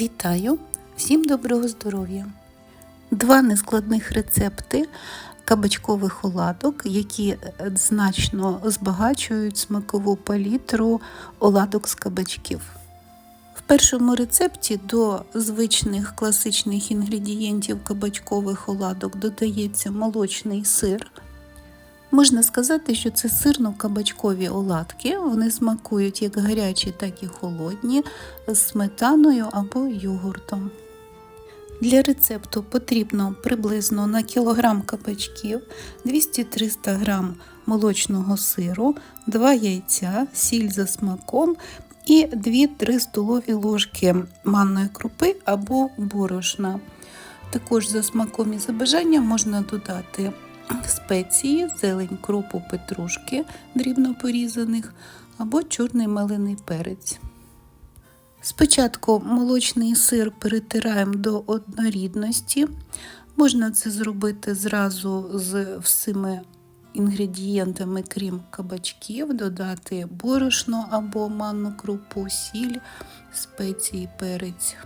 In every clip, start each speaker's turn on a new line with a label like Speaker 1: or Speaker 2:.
Speaker 1: Вітаю! Всім доброго здоров'я! Два нескладних рецепти кабачкових оладок, які значно збагачують смакову палітру оладок з кабачків. В першому рецепті до звичних класичних інгредієнтів кабачкових оладок додається молочний сир. Можна сказати, що це сирно-кабачкові оладки. Вони смакують як гарячі, так і холодні, з сметаною або йогуртом. Для рецепту потрібно приблизно на кілограм кабачків, 200-300 г молочного сиру, 2 яйця, сіль за смаком і 2-3 столові ложки манної крупи або борошна. Також за смаком і за бажанням можна додати спеції, зелень кропу петрушки дрібно порізаних або чорний мелений перець. Спочатку молочний сир перетираємо до однорідності. Можна це зробити зразу з всіми інгредієнтами, крім кабачків, додати борошно або манну крупу, сіль, спеції, перець,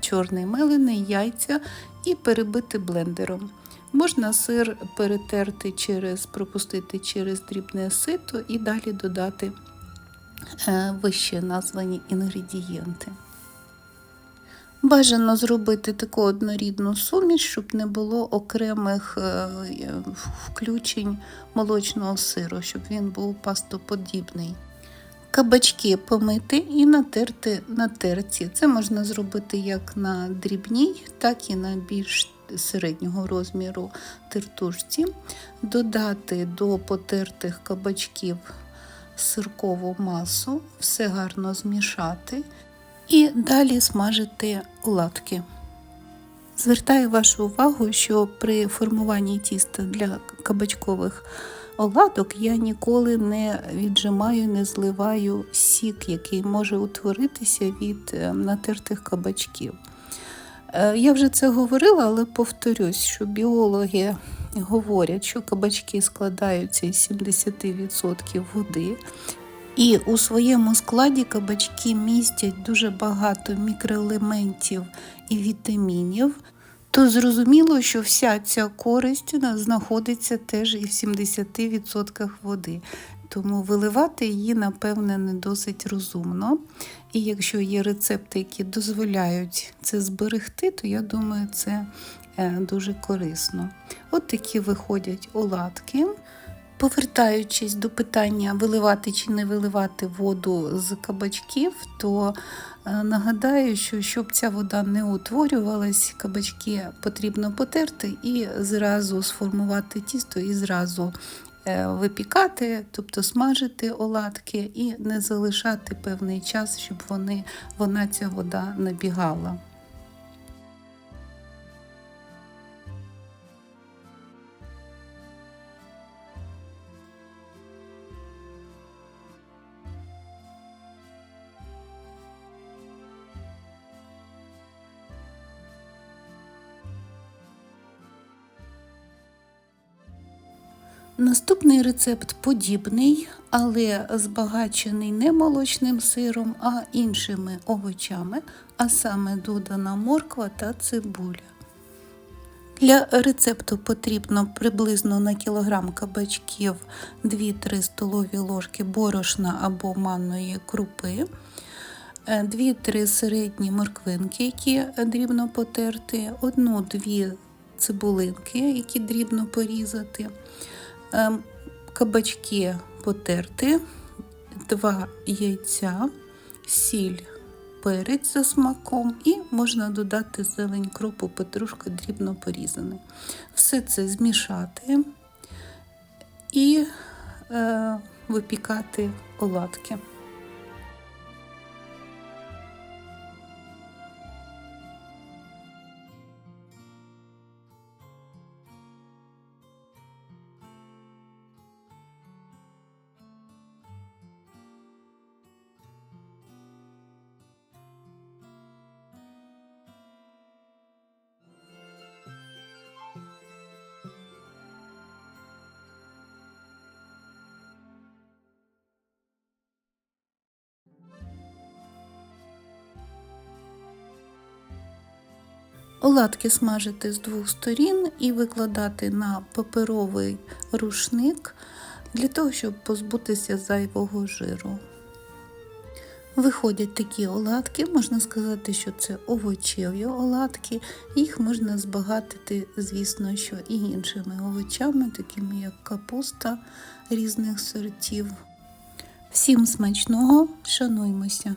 Speaker 1: чорний мелений, яйця і перебити блендером. Можна сир перетерти через, пропустити через дрібне сито і далі додати е, вище названі інгредієнти. Бажано зробити таку однорідну суміш, щоб не було окремих е, включень молочного сиру, щоб він був пастоподібний. Кабачки помити і натерти на терці. Це можна зробити як на дрібній, так і на більш середнього розміру тертушці, додати до потертих кабачків сиркову масу, все гарно змішати і далі смажити оладки. Звертаю вашу увагу, що при формуванні тіста для кабачкових оладок я ніколи не віджимаю, не зливаю сік, який може утворитися від е, натертих кабачків. Е, я вже це говорила, але повторюсь, що біологи говорять, що кабачки складаються із 70% води. І у своєму складі кабачки містять дуже багато мікроелементів і вітамінів, то зрозуміло, що вся ця користь знаходиться теж і в 70% води. Тому виливати її, напевне, не досить розумно. І якщо є рецепти, які дозволяють це зберегти, то я думаю, це е, дуже корисно. От такі виходять оладки. Повертаючись до питання, виливати чи не виливати воду з кабачків, то е, нагадаю, що щоб ця вода не утворювалась, кабачки потрібно потерти і зразу сформувати тісто і зразу випікати, тобто смажити оладки і не залишати певний час, щоб вони, вона ця вода набігала. Наступний рецепт подібний, але збагачений не молочним сиром, а іншими овочами, а саме додана морква та цибуля. Для рецепту потрібно приблизно на кілограм кабачків 2-3 столові ложки борошна або манної крупи, 2-3 е, середні морквинки, які дрібно потерти, 1-2 цибулинки, які дрібно порізати. Ем, кабачки потерти, два яйця, сіль, перець за смаком, і можна додати зелень кропу, петрушка дрібно порізаний. Все це змішати і е, випікати оладки. Оладки смажити з двох сторін і викладати на паперовий рушник для того, щоб позбутися зайвого жиру. Виходять такі оладки, можна сказати, що це овочеві оладки. Їх можна збагатити, звісно, що і іншими овочами, такими як капуста різних сортів. Всім смачного, шануймося!